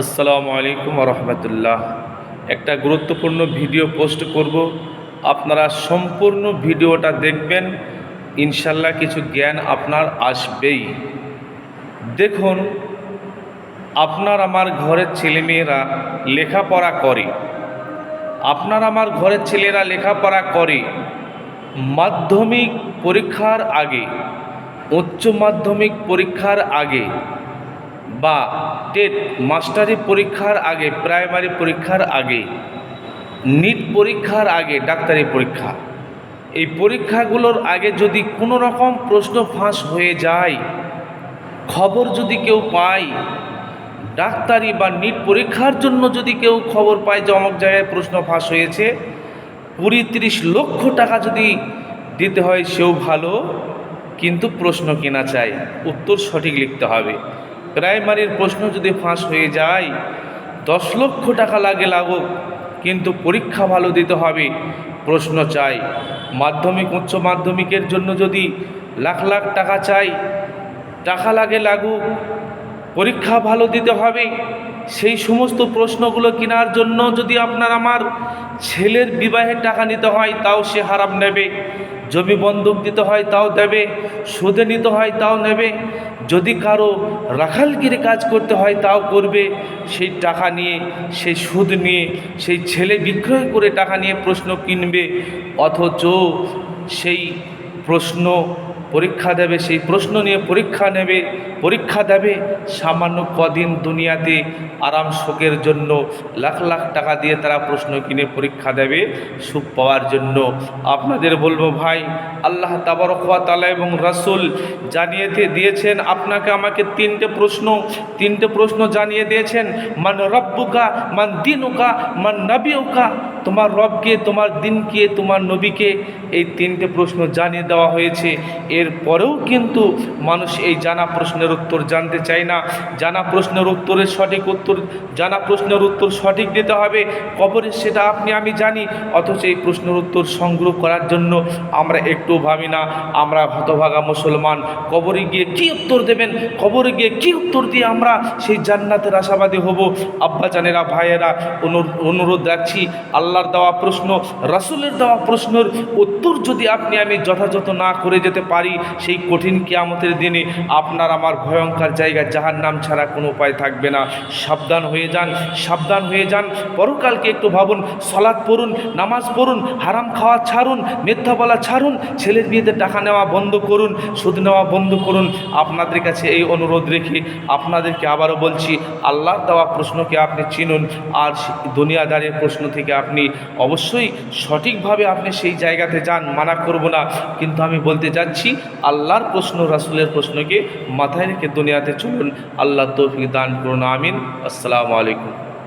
আসসালামু আলাইকুম রহমতুল্লাহ একটা গুরুত্বপূর্ণ ভিডিও পোস্ট করব। আপনারা সম্পূর্ণ ভিডিওটা দেখবেন। ইনশাল্লাহ কিছু জ্ঞান আপনার আসবেই। দেখুন, আপনার আমার ঘরের ছেলেমেয়েরা লেখাপড়া করে। আপনার আমার ঘরের ছেলেরা লেখাপড়া করে। মাধ্যমিক পরীক্ষার আগে, উচ্চ মাধ্যমিক পরীক্ষার আগে বা টেট মাস্টারি পরীক্ষার আগে, প্রাইমারি পরীক্ষার আগে নিট পরীক্ষার আগে ডাক্তারি পরীক্ষা। এই পরীক্ষাগুলোর আগে যদি কোনো রকম প্রশ্ন ফাঁস হয়ে যায়, খবর যদি কেউ পায়, ডাক্তারি বা নিট পরীক্ষার জন্য যদি কেউ খবর পায় যে অমুক জায়গায় প্রশ্ন ফাঁস হয়েছে, কুড়ি তিরিশ লক্ষ টাকা যদি দিতে হয় সেও ভালো, কিন্তু প্রশ্ন কেনা চাই। উত্তর সঠিক লিখতে হবে। প্রাইমারির প্রশ্ন যদি ফাঁস হয়ে যায়, দশ লক্ষ টাকা লাগে লাগুক, কিন্তু পরীক্ষা ভালো দিতে হবে, প্রশ্ন চাই। মাধ্যমিক, উচ্চ মাধ্যমিকের জন্য যদি লাখ লাখ টাকা চাই, টাকা লাগে লাগুক, পরীক্ষা ভালো দিতে হবে, সেই সমস্ত প্রশ্নগুলো কেনার জন্য যদি আপনার আমার ছেলের বিবাহের টাকা নিতে হয়, তাও সে হারাম নেবে। জমি বন্ধক দিতে হয় তাও দেবে, সুদে নিতে হয় তাও নেবে, যদি কারও রাখালগিরি কাজ করতে হয় তাও করবে, সেই টাকা নিয়ে, সেই সুদ নিয়ে, সেই ছেলে বিক্রয় করে টাকা নিয়ে প্রশ্ন কিনবে, অথচ সেই প্রশ্ন পরীক্ষা দেবে, সেই প্রশ্ন নিয়ে পরীক্ষা নেবে, পরীক্ষা দেবে, সামান্য কদিন দুনিয়াতে আরাম শোকের জন্য লাখ লাখ টাকা দিয়ে তারা প্রশ্ন কিনে পরীক্ষা দেবে, সুখ পাওয়ার জন্য। আপনাদের বলব ভাই, আল্লাহ তাবরকা তালা এবং রাসুল জানিয়ে দিয়েছেন, আপনাকে আমাকে তিনটে প্রশ্ন তিনটে প্রশ্ন জানিয়ে দিয়েছেন, মান রব্বুকা, মান দিনুকা, মান নবীকা তোমার রবকে, তোমার দিনকে, তোমার নবীকে এই তিনটে প্রশ্ন জানিয়ে দেওয়া হয়েছে। এর পরেও কিন্তু মানুষ এই জানা প্রশ্নের উত্তর জানতে চায় না। জানা প্রশ্নের উত্তরের সঠিক উত্তর, জানা প্রশ্নের উত্তর সঠিক দিতে হবে। কবরে সেটা আপনি, আমি জানি। অথচ এই প্রশ্নের উত্তর সংগ্রহ করার জন্য আমরা একটু ভাবি না। আমরা হতভাগা মুসলমান। কবরে গিয়ে কি উত্তর দেবেন? কবরে গিয়ে কি উত্তর দিয়ে আমরা সেই জান্নাতের আশাবাদী হব? আব্বাজানেরা ভাইয়েরা অনু- অনুরোধ রাখছি। আল্লাহর দেওয়া প্রশ্ন, রাসুলের দেওয়া প্রশ্নের উত্তর যদি আপনি আমি যথাযথ না করে যেতে পারি, সেই কঠিন কিয়ামতের দিনে আপনার আমার ভয়ঙ্কর জায়গা যাহার নাম ছাড়া কোনো উপায় থাকবে না। সাবধান হয়ে যান, সাবধান হয়ে যান। পরকালকে একটু ভাবুন সলাদ পড়ুন, নামাজ পড়ুন, হারাম খাওয়া ছাড়ুন, মিথ্যা বলা ছাড়ুন, ছেলের বিয়েতে টাকা নেওয়া বন্ধ করুন, সুদ নেওয়া বন্ধ করুন। আপনাদের কাছে এই অনুরোধ রেখে আপনাদেরকে আবারও বলছি, আল্লাহ দেওয়া প্রশ্নকে আপনি চিনুন, আর দুনিয়াদারের প্রশ্ন থেকে আপনি অবশ্যই সঠিকভাবে আপনি সেই জায়গাতে যান। মানা করব না। কিন্তু আমি বলতে যাচ্ছি, আল্লাহর প্রশ্ন, রাসুলের প্রশ্নকে মাথায় রেখে দুনিয়াতে চলুন। আল্লাহ তৌফিক দান করুন, আমিন। আসসালামু আলাইকুম।